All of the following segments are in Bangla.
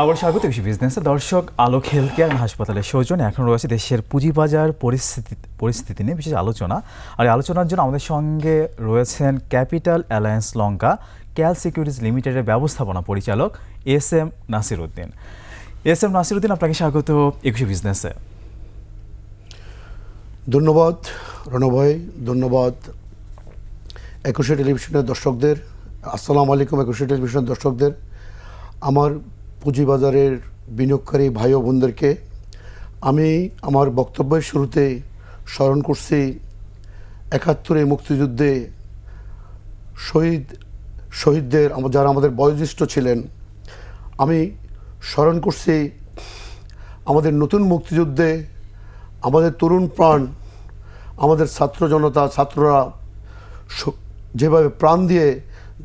আবার স্বাগত কৃষি বিজনেসে দর্শক, আলোক হেলথ কেয়ার হাসপাতালের সৌজন্যে এখন রয়েছে দেশের পুঁজিবাজার পরিস্থিতি পরিস্থিতি নিয়ে বিশেষ আলোচনা। আর আলোচনার জন্য আমাদের সঙ্গে রয়েছেন capital alliance Lanka, CAL securities লিমিটেডের ব্যবস্থাপনা পরিচালক S M Nasir Uddin S M Nasir Uddin আপনাকে স্বাগত একুশে বিজনেসে ধন্যবাদ রণভাই ধন্যবাদ একুশে টেলিভিশনের দর্শকদের। আসসালামু আলাইকুম একুশে টেলিভিশনের দর্শকদের। আমার পুঁজিবাজারের বিনিয়োগকারী ভাই ও বোনদেরকে আমি আমার বক্তব্যের শুরুতে স্মরণ করছি একাত্তরে মুক্তিযুদ্ধে শহীদ, শহীদদের যারা আমাদের বয়োজ্যেষ্ঠ ছিলেন, আমি স্মরণ করছি আমাদের নতুন মুক্তিযুদ্ধে আমাদের তরুণ প্রাণ, আমাদের ছাত্র জনতা, ছাত্ররা যেভাবে প্রাণ দিয়ে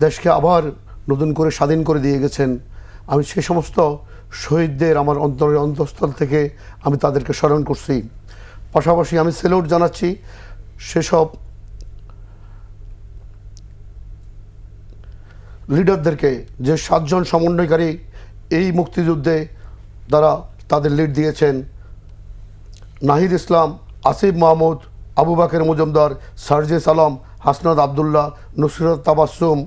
দেশকে আবার নতুন করে স্বাধীন করে দিয়ে গেছেন আমি সে সমস্ত শহীদদের আমার অন্তরের অন্তঃস্থল থেকে আমি তাদেরকে স্মরণ করছি। পাশাপাশি আমি সেলুট জানাচ্ছি সেসব লিডারদেরকে যে সাতজন সমন্বয়কারী এই মুক্তিযুদ্ধে তারা তাদের লিড দিয়েছেন। নাহিদ ইসলাম, আসিফ মাহমুদ, আবু বাকের মজুমদার, সার্জে আলম হাসনাদ আবদুল্লাহ, নুসরত তাবাসুম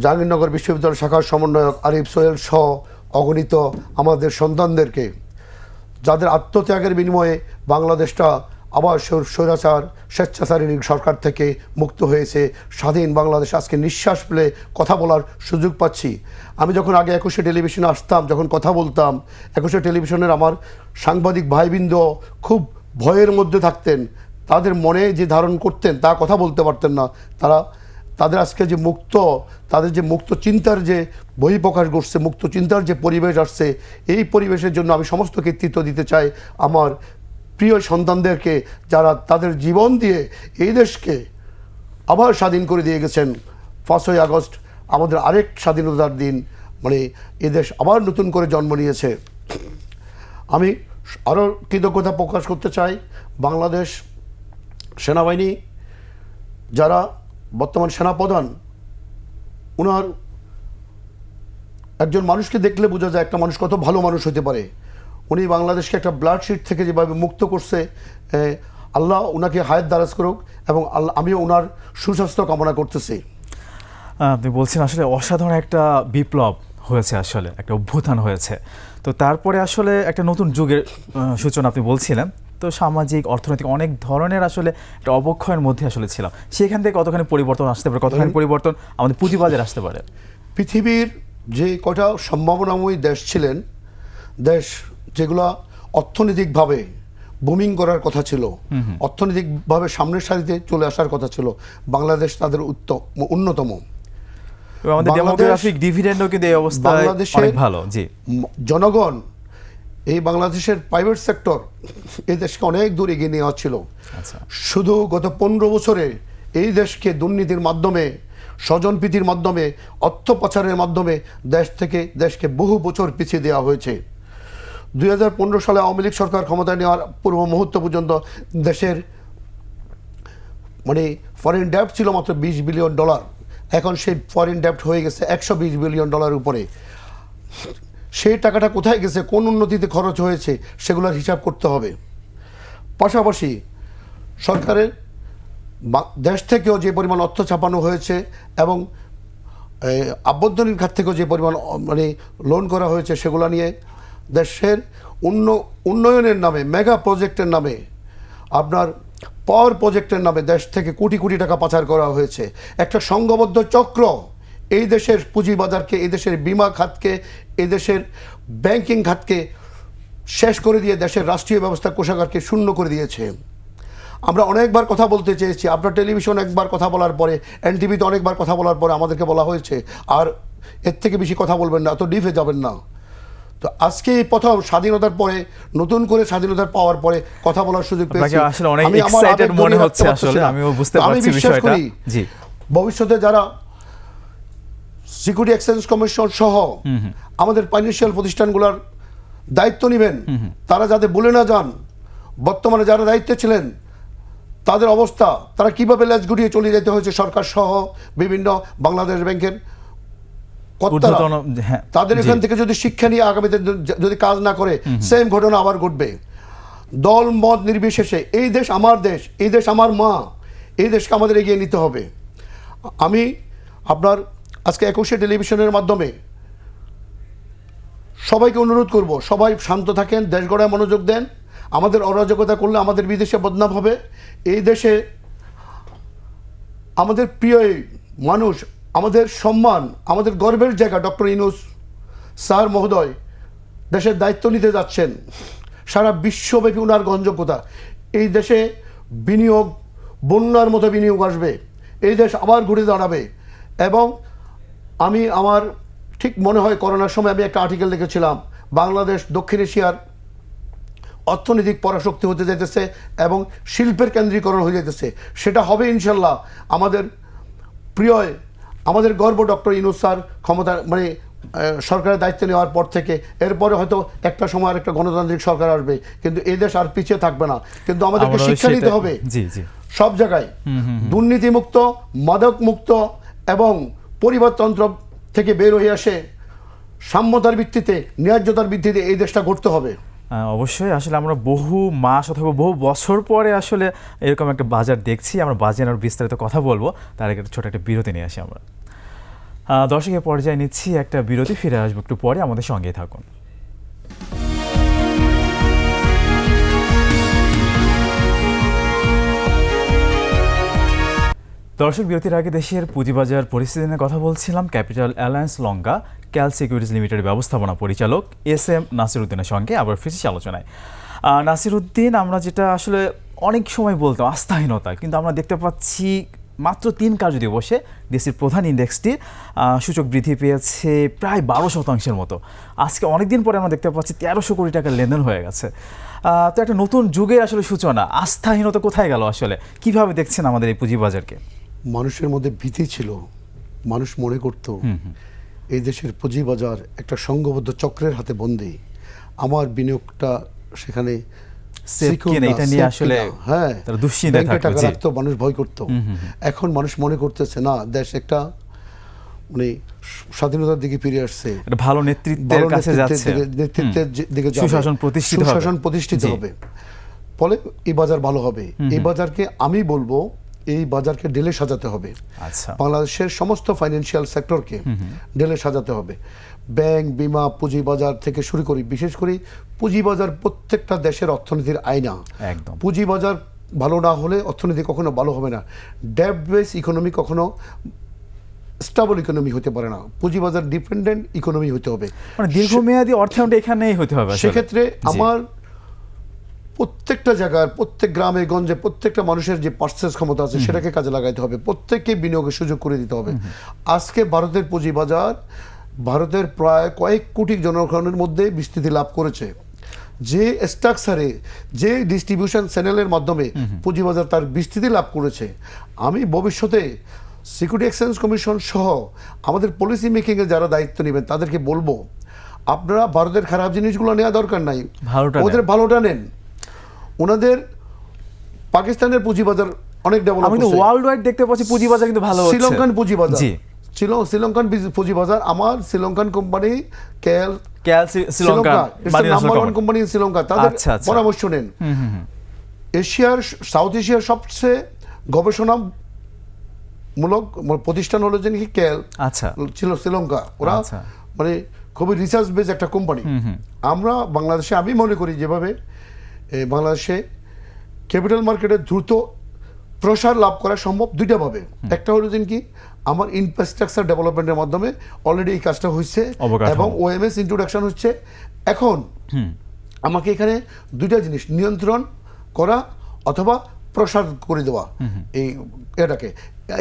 জাহাঙ্গীরনগর বিশ্ববিদ্যালয় শাখার সমন্বয়ক আরিফ সোহেল সহ অগণিত আমাদের সন্তানদেরকে, যাদের আত্মত্যাগের বিনিময়ে বাংলাদেশটা আবার স্বৈ- স্বৈরাচার, স্বেচ্ছাচারী সরকার থেকে মুক্ত হয়েছে। স্বাধীন বাংলাদেশ আজকে নিঃশ্বাস পেলে কথা বলার সুযোগ পাচ্ছি। আমি যখন আগে একুশে টেলিভিশনে আসতাম, যখন কথা বলতাম, একুশে টেলিভিশনের আমার সাংবাদিক ভাইবৃন্দ খুব ভয়ের মধ্যে থাকতেন। তাদের মনে যে ধারণ করতেন, তা কথা বলতে পারতেন না। তারা তাদের আজকে যে মুক্ত, তাদের যে মুক্ত চিন্তার যে বহিঃপ্রকাশ ঘটছে, মুক্ত চিন্তার যে পরিবেশ আসছে, এই পরিবেশের জন্য আমি সমস্ত কৃতিত্ব দিতে চাই আমার প্রিয় সন্তানদেরকে যারা তাদের জীবন দিয়ে এই দেশকে আবার স্বাধীন করে দিয়ে গেছেন। পাঁচই আগস্ট আমাদের আরেক স্বাধীনতার দিন মানে এ দেশ আবার নতুন করে জন্ম নিয়েছে। আমি আরও কৃতজ্ঞতা প্রকাশ করতে চাই বাংলাদেশ সেনাবাহিনী যারা বর্তমান সেনাপ্রধান ওনার একজন মানুষকে দেখলে বোঝা যায় একটা মানুষ কত ভালো মানুষ হতে পারে। উনি বাংলাদেশকে একটা ব্লাড শিট থেকে যেভাবে মুক্ত করছে আল্লাহ ওনাকে হায়াত দারাজ করুক এবং আল্লাহ আমিও ওনার সুস্বাস্থ্য কামনা করতেছি। আপনি বলছেন আসলে অসাধারণ একটা বিপ্লব হয়েছে আসলে, একটা অভ্যুত্থান হয়েছে। তো তারপরে আসলে একটা নতুন যুগের সূচনা আপনি বলছিলেন। তো সামাজিক অর্থনৈতিক অনেক ধরনের আসলে একটা অবক্ষয়ের মধ্যে আসলে ছিলাম সেখান থেকে কতখানি পরিবর্তন আসতে পারে কতখানি পরিবর্তন আমাদের পুঁজিবাজারে আসতে পারে? পৃথিবীর যে কটা সম্ভাবনাময়ী দেশ ছিলেন দেশ যেগুলা অর্থনৈতিকভাবে বুমিং করার কথা ছিল অর্থনৈতিকভাবে সামনের সারিতে চলে আসার কথা ছিল বাংলাদেশ তাদের উত্তম অন্যতম আমাদের ডেমোগ্রাফিক ডিভিডেন্ডও কিন্তু এই বাংলাদেশের- অনেক ভালো জি। জনগণ এই বাংলাদেশের প্রাইভেট সেক্টর এই দেশকে অনেক দূর এগিয়ে নেওয়া ছিল আচ্ছা। শুধু গত পনেরো বছরে এই দেশকে দুর্নীতির মাধ্যমে স্বজনপ্রীতির মাধ্যমে অর্থ পাচারের মাধ্যমে দেশ থেকে দেশকে বহু বছর পিছিয়ে দেওয়া হয়েছে। দু হাজার পনেরো সালে আওয়ামী লীগ সরকার ক্ষমতায় নেওয়ার পূর্ব মুহূর্ত পর্যন্ত দেশের মানে ফরেন ডেপ্ট ছিল মাত্র বিশ বিলিয়ন ডলার এখন সেই ফরেন ডেপ্ট হয়ে গেছে একশো বিশ বিলিয়ন ডলার উপরে। সেই টাকাটা কোথায় গেছে, কোন উন্নতিতে খরচ হয়েছে, সেগুলোর হিসাব করতে হবে। পাশাপাশি সরকারের দেশ থেকেও যে পরিমাণ অর্থ ছাপানো হয়েছে এবং আভ্যন্তরীণ খাত থেকেও যে পরিমাণ মানে লোন করা হয়েছে, সেগুলো নিয়ে দেশের উন্ন, উন্নয়নের নামে মেগা প্রজেক্টের নামে, আপনার পাওয়ার প্রজেক্টের নামে দেশ থেকে কোটি কোটি টাকা পাচার করা হয়েছে। একটা সংঘবদ্ধ চক্র এই দেশের পুঁজিবাজারকে এই দেশের বিমা খাতকে এই দেশের ব্যাংকিং খাতকে শেষ করে দিয়ে দেশের রাষ্ট্রীয় ব্যবস্থা কোষাগারকে শূন্য করে দিয়েছে। আমরা অনেকবার কথা বলতে চেয়েছি আপনার টেলিভিশন একবার কথা বলার পরে এনটিভিতে অনেকবার কথা বলার পরে আমাদেরকে বলা হয়েছে আর এর থেকে বেশি কথা বলবেন না এত ডিফে যাবেন না। তো আজকে এই প্রথম স্বাধীনতার পরে নতুন করে স্বাধীনতার পাওয়ার পরে কথা বলার সুযোগ পেয়েছি। আমি আমার মনে হচ্ছে আসলে, আমিও বুঝতে পারছি বিশ্বাস বিষয়টা। করি ভবিষ্যতে যারা সিকিউরিটি এক্সচেঞ্জ কমিশন সহ আমাদের ফাইন্যান্সিয়াল প্রতিষ্ঠানগুলোর দায়িত্ব নেবেন। তারা যাতে বলে না যান বর্তমানে যারা দায়িত্বে ছিলেন তাদের অবস্থা তারা কীভাবে লেজ গুটিয়ে চলে যেতে হয়েছে সরকার সহ বিভিন্ন বাংলাদেশ ব্যাংকের হ্যাঁ তাদের এখান থেকে যদি শিক্ষা নিয়ে আগামীতে যদি কাজ না করে সেম ঘটনা আবার ঘটবে। দল মত নির্বিশেষে এই দেশ আমার দেশ এই দেশ আমার মা এই দেশকে আমাদের এগিয়ে নিতে হবে। আমি আপনার আজকে একুশে টেলিভিশনের মাধ্যমে সবাইকে অনুরোধ করব, সবাই শান্ত থাকেন, দেশ গড়ায় মনোযোগ দেন। আমাদের অরাজকতা করলে আমাদের বিদেশে বদনাম হবে। এই দেশে আমাদের প্রিয় মানুষ, আমাদের সম্মান, আমাদের গর্বের জায়গা, ডক্টর ইনুস স্যার মহোদয় দেশের দায়িত্ব নিতে যাচ্ছেন। সারা বিশ্বব্যাপী উনার গ্রহণযোগ্যতা এই দেশে বিনিয়োগ, বন্যার মতো বিনিয়োগ আসবে। এই দেশ আবার ঘুরে দাঁড়াবে এবং আমি আমার ঠিক মনে হয় করোনার সময় আমি একটা আর্টিকেল লিখেছিলাম বাংলাদেশ দক্ষিণ এশিয়ার অর্থনৈতিক পরাশক্তি হতে যাইতেছে এবং শিল্পের কেন্দ্রীকরণ হয়ে যাইতেছে। সেটা হবে ইনশাল্লাহ আমাদের প্রিয় আমাদের গর্ব ডক্টর ইনুস স্যার ক্ষমতা মানে সরকারের দায়িত্ব নেওয়ার পর থেকে। এরপরে হয়তো একটা সময় আর একটা গণতান্ত্রিক সরকার আসবে। কিন্তু এই দেশ আর পিছিয়ে থাকবে না। কিন্তু আমাদেরকে শিক্ষা নিতে হবে। সব জায়গায় দুর্নীতিমুক্ত মাদক মুক্ত এবং পরিবারতন্ত্র থেকে বের হয়ে আসে সাম্যতার ভিত্তিতে, ন্যায্যতার ভিত্তিতে এই দেশটা গড়তে হবে। অবশ্যই। আসলে আমরা বহু মাস অথবা বহু বছর পরে আসলে এরকম একটা বাজার দেখছি। আমরা বাজার বিস্তারিত কথা বলব। তার আগে ছোট একটা বিরতি নিয়ে আসি আমরা। দর্শকের পর্যায়ে নিচ্ছি একটা বিরতি। ফিরে আসব একটু পরে। আমাদের সঙ্গেই থাকুন। দর্শক বিরতির আগে দেশের পুঁজিবাজার পরিস্থিতি নিয়ে কথা বলছিলাম capital alliance Lanka CAL securities limited ব্যবস্থাপনা পরিচালক এস এম নাসির উদ্দিনের সঙ্গে আবার ফিরছি আলোচনায়। আহ, নাসির উদ্দিন আমরা যেটা আসলে অনেক সময় বলতাম আস্থাহীনতা কিন্তু আমরা দেখতে পাচ্ছি মাত্র তিন কার্য দিবসে দেশের প্রধান ইন্ডেক্সটির সূচক বৃদ্ধি পেয়েছে প্রায় বারো শতাংশের মতো। আজকে অনেকদিন পরে আমরা দেখতে পাচ্ছি তেরোশো কোটি টাকার লেনদেন হয়ে গেছে। তো একটা নতুন যুগের আসলে সূচনা আস্থাহীনতা কোথায় গেল আসলে? কীভাবে দেখছেন আমাদের এই পুঁজিবাজারকে? মানুষের মধ্যে ভীতি ছিল মানুষ মনে করত এই দেশের পুঁজিবাজার একটা সংঘবদ্ধ চক্রের হাতে বন্দী আমার বিনিয়োগটা সেখানে। হ্যাঁ মানুষ ভয় করতো। এখন মানুষ মনে করতেছে না দেশ একটা মানে স্বাধীনতার দিকে ফিরে আসছে। ভালো নেতৃত্বের কাছে যাচ্ছে। নেতৃত্বের দিকে সুশাসন প্রতিষ্ঠিত হবে। সুশাসন প্রতিষ্ঠিত হবে। ফলে এই বাজার ভালো হবে। এই বাজারকে আমি বলব এই বাজারকে ডেলে সাজাতে হবে। আচ্ছা। বাংলাদেশের সমস্ত ফাইন্যান্সিয়াল সেক্টরকে ডেলে সাজাতে হবে। ব্যাংক বিমা পুঁজিবাজার থেকে শুরু করি বিশেষ করে পুঁজিবাজার প্রত্যেকটা দেশের অর্থনীতির আয়না। একদম। পুঁজিবাজার ভালো না হলে অর্থনীতি কখনো ভালো হবে না। ডেপ বেস ইকোনমি কখনো স্টেবল ইকোনমি হতে পারে না। পুঁজিবাজার ডিপেন্ডেন্ট ইকোনমি হতে হবে। মানে দীর্ঘমেয়াদী অর্থায়নটা এখানেই হতে হবে সেক্ষেত্রে আমার প্রত্যেকটা জায়গার প্রত্যেক গ্রামে গঞ্জে প্রত্যেকটা মানুষের যে পার্সেস ক্ষমতা আছে সেটাকে কাজে লাগাইতে হবে। প্রত্যেককে বিনিয়োগের সুযোগ করে দিতে হবে। আজকে ভারতের পুঁজিবাজার ভারতের প্রায় কয়েক কোটি জনগণের মধ্যে বিস্তৃতি লাভ করেছে। যে স্ট্রাকচারে যে ডিস্ট্রিবিউশন চ্যানেলের মাধ্যমে পুঁজিবাজার তার বিস্তৃতি লাভ করেছে আমি ভবিষ্যতে সিকিউরিটি এক্সচেঞ্জ কমিশন সহ আমাদের পলিসি মেকিংয়ে যারা দায়িত্ব নেবেন তাদেরকে বলব আপনারা ভারতের খারাপ জিনিসগুলো নেওয়া দরকার নাই। ওদের ভালোটা নেন। ওনাদের পাকিস্তানের পুঁজিবাজার অনেক ডেভেলপ আমি ওয়ার্ল্ড ওয়াইড দেখতে পাচ্ছি পুঁজিবাজার কিন্তু ভালো হচ্ছে। শ্রীলঙ্কান পুঁজিবাজার। জি। শ্রীলঙ্কা শ্রীলঙ্কান বিজ- পুঁজিবাজার আমার Sri Lankan company KL Sri- Sri Lanka number one company. Sri Lanka. তাদের আচ্ছা, আচ্ছা। পরামর্শ নেন। এশিয়ার সাউথ এশিয়ার সবচেয়ে গবেষণা মূলক প্রতিষ্ঠান হলো যে কেএল। আচ্ছা। ছিল শ্রীলঙ্কা। ওরা আচ্ছা। মানে খুবই রিসার্চ বেজ একটা কোম্পানি আমরা বাংলাদেশে আমি মনে করি যেভাবে বাংলাদেশে ক্যাপিটাল মার্কেটে দ্রুত প্রসার লাভ করা সম্ভব দুইটা ভাবে। একটা হলো দিন কি আমার ইনফ্রাস্ট্রাকচার ডেভেলপমেন্টের মাধ্যমে অলরেডি এই কাজটা হচ্ছে। এবং ওএমএস ইন্ট্রোডাকশন হচ্ছে। এখন আমাকে এখানে দুইটা জিনিস নিয়ন্ত্রণ করা অথবা প্রসার করে দেওয়া। এই এটাকে।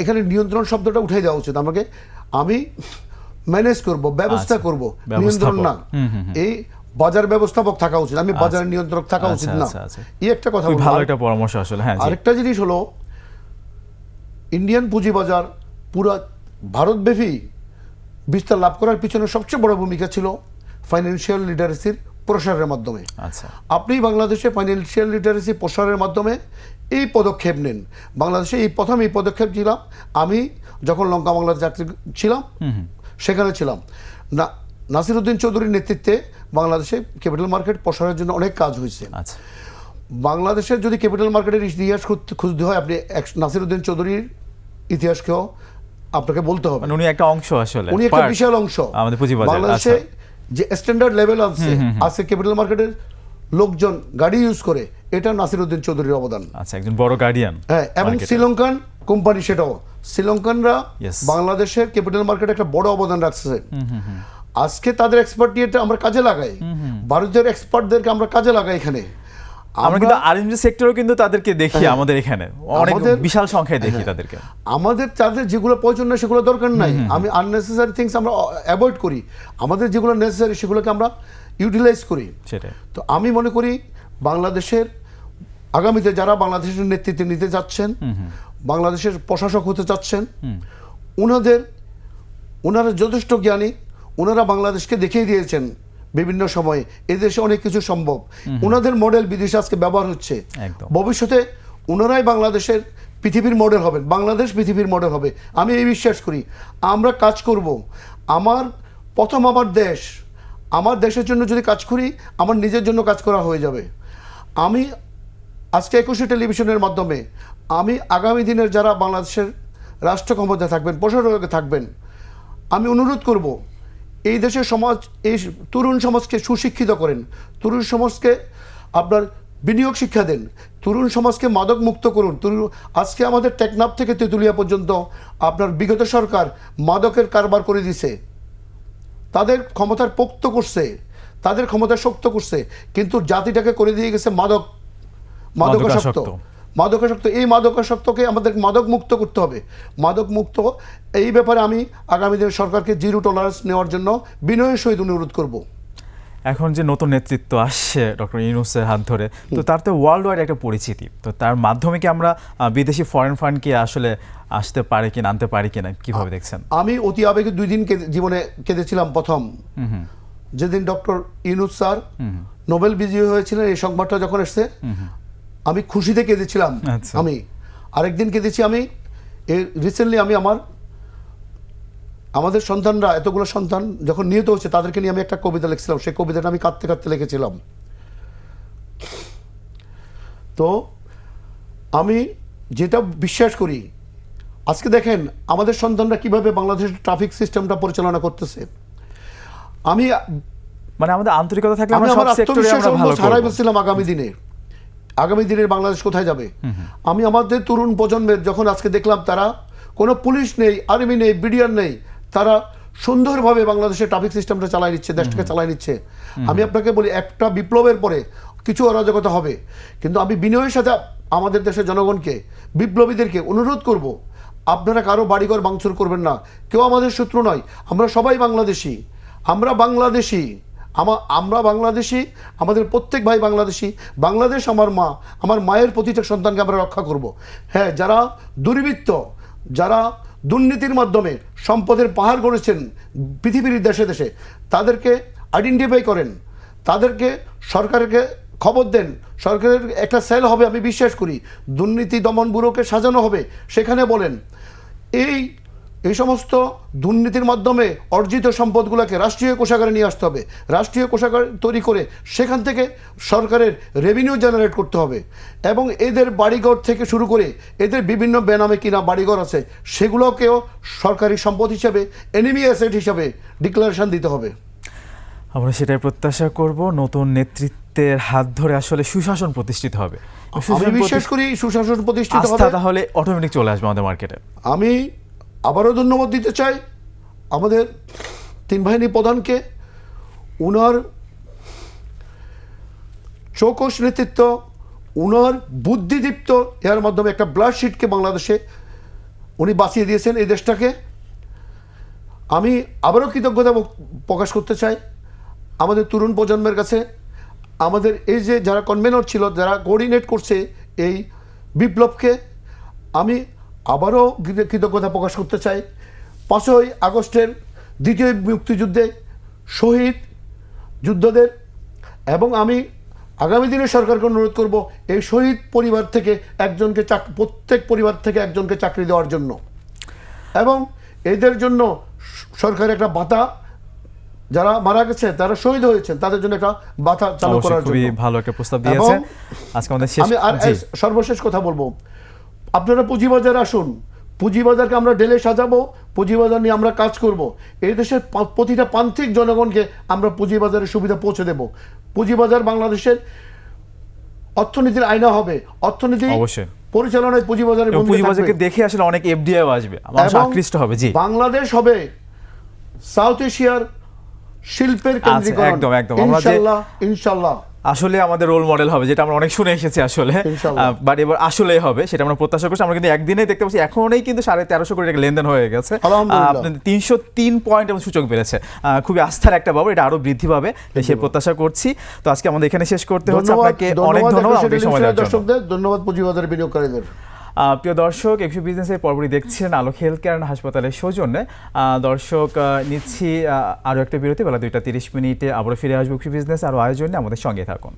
এখানে নিয়ন্ত্রণ শব্দটা উঠে দেওয়া উচিত আমাকে। আমি ম্যানেজ করব ব্যবস্থা আচ্ছা, করব নিয়ন্ত্রণ না। এই বাজার ব্যবস্থাপক থাকা উচিত আমি বাজারের নিয়ন্ত্রক থাকা আচ্ছা, উচিত না। আচ্ছা, আচ্ছা। এই একটা কথা ভালো একটা পরামর্শ আসলে হ্যাঁ আরেকটা জিনিস হলো ইন্ডিয়ান পুঁজি বাজার পুরো ভারতব্যাপী বিস্তার লাভ করার পিছনে সবচেয়ে বড় ভূমিকা ছিল ফাইন্যান্সিয়াল লিটারেসির প্রসারের মাধ্যমে। আচ্ছা। আপনি বাংলাদেশে ফাইন্যান্সিয়াল লিটারেসি প্রসারের মাধ্যমে এই পদক্ষেপ নেন। বাংলাদেশে এই প্রথম এই পদক্ষেপ ছিলাম আমি যখন লঙ্কা বাংলার যাত্রী ছিলাম সেখানে ছিলাম। না নাসিরুদ্দিন চৌধুরীর নেতৃত্বে বাংলাদেশে ক্যাপিটাল মার্কেট প্রসারের জন্য অনেক কাজ হয়েছে। আচ্ছা। বাংলাদেশের যদি ক্যাপিটাল মার্কেটের ইতিহাস খুঁজতে- হয় আপনি নাসিরুদ্দিন চৌধুরীর ইতিহাসকেও আপনাকে বলতে হবে। মানে উনি একটা অংশ আসলে উনি একটা বিশাল অংশ। আমাদের পুঁজিবাজার বাংলাদেশে আচ্ছা যে স্ট্যান্ডার্ড লেভেল আছে আজকে ক্যাপিটাল মার্কেটের লোকজন গাড়ি ইউজ করে এটা নাসিরুদ্দিন চৌধুরীর অবদান। আচ্ছা একজন বড় গার্ডিয়ান হ্যাঁ এবং শ্রীলঙ্কান কোম্পানি সেটাও। শ্রীলঙ্কানরা বাংলাদেশের ক্যাপিটাল মার্কেটে একটা বড় অবদান রাখছে। আজকে তাদের এক্সপার্ট আমরা কাজে লাগাই। ভারতীয় এক্সপার্টদেরকে আমরা কাজে লাগাই এখানে। আমরা কিন্তু আরএমজি সেক্টরও কিন্তু তাদেরকে দেখি হ্যাঁ। আমাদের এখানে। অনেক বিশাল সংখ্যায় দেখি হ্যাঁ। তাদেরকে। আমাদের তাদের যেগুলো প্রয়োজন না সেগুলো দরকার নাই। আমি আননেসেসারি থিংস আমরা অ্যাভয়েড করি। আমাদের যেগুলো নেসেসারি সেগুলোকে আমরা ইউটিলাইজ করি। সেটাই। তো আমি মনে করি বাংলাদেশের আগামীতে যারা বাংলাদেশের নেতৃত্বে নিতে যাচ্ছেন বাংলাদেশের প্রশাসক হতে চাচ্ছেন ওনাদের ওনারা যথেষ্ট জ্ঞানী। ওনারা বাংলাদেশকে দেখিয়ে দিয়েছেন বিভিন্ন সময়ে এদেশে অনেক কিছু সম্ভব। ওনাদের মডেল বিদেশে আজকে ব্যবহার হচ্ছে। ভবিষ্যতে ওনারাই বাংলাদেশের পৃথিবীর মডেল হবেন বাংলাদেশ পৃথিবীর মডেল হবে। আমি এই বিশ্বাস করি আমরা কাজ করব। আমার প্রথম আমার দেশ আমার দেশের জন্য যদি কাজ করি আমার নিজের জন্য কাজ করা হয়ে যাবে। আমি আজকে একুশে টেলিভিশনের মাধ্যমে আমি আগামী দিনের যারা বাংলাদেশের রাষ্ট্র ক্ষমতায় থাকবেন প্রশাসকে থাকবেন আমি অনুরোধ করব এই দেশের সমাজ এই তরুণ সমাজকে সুশিক্ষিত করেন। তরুণ সমাজকে আপনার বিনিয়োগ শিক্ষা দেন। তরুণ সমাজকে মাদক মুক্ত করুন। তরুণ আজকে আমাদের টেকনাফ থেকে তেঁতুলিয়া পর্যন্ত আপনার বিগত সরকার মাদকের কারবার করে দিছে। তাদের ক্ষমতার পোক্ত করছে। তাদের ক্ষমতা শক্ত করছে। কিন্তু জাতিটাকে করে দিয়ে গেছে মাদক মাদকাসক্ত। মাদকাসক্ত। এই মাদকাসক্তকে আমাদের মাদক মুক্ত করতে হবে। মাদক মুক্ত এই ব্যাপারে আমি আগামী দিনে সরকারকে জিরো টলারেন্স নেওয়ার জন্য বিনয়ের সহিত অনুরোধ করব। এখন যে নতুন নেতৃত্ব আসছে ডক্টর ইউনুসের হাত ধরে তো তার তো ওয়ার্ল্ড ওয়াইড একটা পরিচিতি। তো তার মাধ্যমে কি আমরা বিদেশি ফরেন ফান্ড কি আসলে আসতে পারে কিনা আনতে পারি কিনা কীভাবে দেখছেন? আমি অতি আবেগে দুই দিন কেঁদে- জীবনে কেঁদেছিলাম প্রথম। যেদিন ডক্টর ইউনুস স্যার নোবেল বিজয়ী হয়েছিলেন এই সংবাদটা যখন এসছে আমি খুশিতে কেঁদেছিলাম আচ্ছা। আমি। আরেকদিন কেঁদেছি আমি। রিসেন্টলি আমি আমার আমাদের সন্তানরা এতগুলো সন্তান যখন নিহত হচ্ছে তাদেরকে নিয়ে আমি একটা কবিতা লিখছিলাম। সেই কবিতাটা আমি কাঁদতে কাঁদতে লিখেছিলাম। তো আমি যেটা বিশ্বাস করি আজকে দেখেন আমাদের সন্তানরা কীভাবে বাংলাদেশের ট্রাফিক সিস্টেমটা পরিচালনা করতেছে। আমি মানে আমাদের আন্তরিকতা থাকলে আমি আমরা সব আমার সেক্টরে আত্মবিশ্বাস আমরা ভালো করব। আগামী দিনে। আগামী দিনের বাংলাদেশ কোথায় যাবে? আমি আমাদের তরুণ প্রজন্মের যখন আজকে দেখলাম তারা কোনো পুলিশ নেই আর্মি নেই বিডিআর নেই তারা সুন্দরভাবে বাংলাদেশের ট্রাফিক সিস্টেমটা চালাই নিচ্ছে দেশটাকে চালাই নিচ্ছে। আমি আপনাকে বলি একটা বিপ্লবের পরে কিছু অরাজকতা হবে। কিন্তু আমি বিনয়ের সাথে আমাদের দেশের জনগণকে বিপ্লবীদেরকে অনুরোধ করব আপনারা কারও বাড়িঘর ভাঙচুর করবেন না। কেউ আমাদের শত্রু নয় আমরা সবাই বাংলাদেশি। আমরা বাংলাদেশি। আমা- আমরা বাংলাদেশি, আমাদের প্রত্যেক ভাই বাংলাদেশি, বাংলাদেশ আমার মা, আমার মায়ের প্রতিটা সন্তানকে আমরা রক্ষা করব। হ্যাঁ যারা দুর্বৃত্ত, যারা দুর্নীতির মাধ্যমে সম্পদের পাহাড় গড়েছেন পৃথিবীর দেশে দেশে, তাদেরকে আইডেন্টিফাই করেন। তাদেরকে সরকারকে খবর দেন। সরকারের একটা সেল হবে, আমি বিশ্বাস করি। দুর্নীতি দমন ব্যুরোকে সাজানো হবে, সেখানে বলেন। এই এই সমস্ত দুর্নীতির মাধ্যমে অর্জিত সম্পদগুলোকে রাষ্ট্রীয় কোষাগারে নিয়ে আসতে হবে। রাষ্ট্রীয় কোষাগার তৈরি করে সেখান থেকে সরকারের রেভিনিউ জেনারেট করতে হবে এবং এদের বাড়িঘর থেকে শুরু করে এদের বিভিন্ন বেনামে কিনা বাড়িঘর আছে সেগুলোকেও সরকারি সম্পদ হিসাবে এনিমি অ্যাসেট হিসাবে ডিক্লারেশন দিতে হবে। আমরা সেটাই প্রত্যাশা করব নতুন নেতৃত্বের হাত ধরে আসলে সুশাসন প্রতিষ্ঠিত হবে। আমি বিশ্বাস করি সুশাসন প্রতিষ্ঠিত হবে। তাহলে অটোমেটিক চলে আসবে আমাদের মার্কেটে আমি আবারও ধন্যবাদ দিতে চাই আমাদের তিন বাহিনী প্রধানকে। উনার চৌকস নেতৃত্ব, উনার বুদ্ধিদীপ্ত এর মাধ্যমে একটা ব্লাড শিটকে বাংলাদেশে উনি বাঁচিয়ে দিয়েছেন এই দেশটাকে। আমি আবারও কৃতজ্ঞতা প্রকাশ করতে চাই আমাদের তরুণ প্রজন্মের কাছে। আমাদের এই যে যারা কনভেনর ছিল, যারা কোঅর্ডিনেট করছে এই বিপ্লবকে, আমি আবারও কৃতজ্ঞতা প্রকাশ করতে চাই। পাঁচই আগস্টের দ্বিতীয় মুক্তিযুদ্ধে শহীদ যুদ্ধদের এবং আমি আগামী দিনে সরকারকে অনুরোধ করব এই শহীদ পরিবার থেকে একজনকে চাক প্রত্যেক পরিবার থেকে একজনকে চাকরি দেওয়ার জন্য। এবং এদের জন্য সরকারের একটা বাতা যারা মারা গেছে তারা শহীদ হয়েছেন তাদের জন্য একটা বাতা চালু করার জন্য। ভালো একটা প্রস্তাব দিয়েছেন। আজকে আমাদের শেষ আমি আর সর্বশেষ কথা বলব। আপনারা পুঁজিবাজার আসুন। পুঁজিবাজারকে আমরা ডেলে সাজাবো পুঁজিবাজার নিয়ে আমরা কাজ করব। এই দেশের প্রতিটা প্রান্তিক জনগণকে আমরা পুঁজিবাজারের সুবিধা পৌঁছে দেব। পুঁজিবাজার বাংলাদেশের অর্থনীতির আয়না হবে। অর্থনীতি অবশ্যই। পরিচালনায় পুঁজিবাজারের পুঁজিবাজারকে দেখে আসলে অনেক এফডিআই আসবে। আকৃষ্ট হবে জি। বাংলাদেশ হবে সাউথ এশিয়ার শিল্পের কেন্দ্রীকরণ। একদম, একদম। ইনশাল্লাহ ইনশাল্লাহ। আসলে আমাদের রোল মডেল হবে যেটা আমরা অনেক শুনে এসেছি আসলে। বাট এবার আসলে হবে সেটা আমরা প্রত্যাশা করছি। আমরা কিন্তু একদিনেই দেখতে পাচ্ছি এখনই কিন্তু সাড়ে তেরোশো কোটি টাকা লেনদেন হয়ে গেছে। আপনাদের তিনশো তিন পয়েন্ট এবং সূচক বেড়েছে। খুবই আস্থার একটা বাবু এটা আরও বৃদ্ধি পাবে সে প্রত্যাশা করছি। তো আজকে আমাদের এখানে শেষ করতে হচ্ছে। আপনাকে অনেক ধন্যবাদ দর্শকদের। ধন্যবাদ পুঁজিবাজারের বিনিয়োগকারীদের। প্রিয় দর্শক, একশো বিজনেসের পরপরই দেখছেন আলোক হেলথ কেয়ার হাসপাতালের সৌজন্যে। দর্শক নিচ্ছি আরও একটা বিরতি, বেলা দুইটা তিরিশ মিনিটে আবারও ফিরে আসব একশো বিজনেস আরও আয়োজনে আমাদের সঙ্গে থাকুন।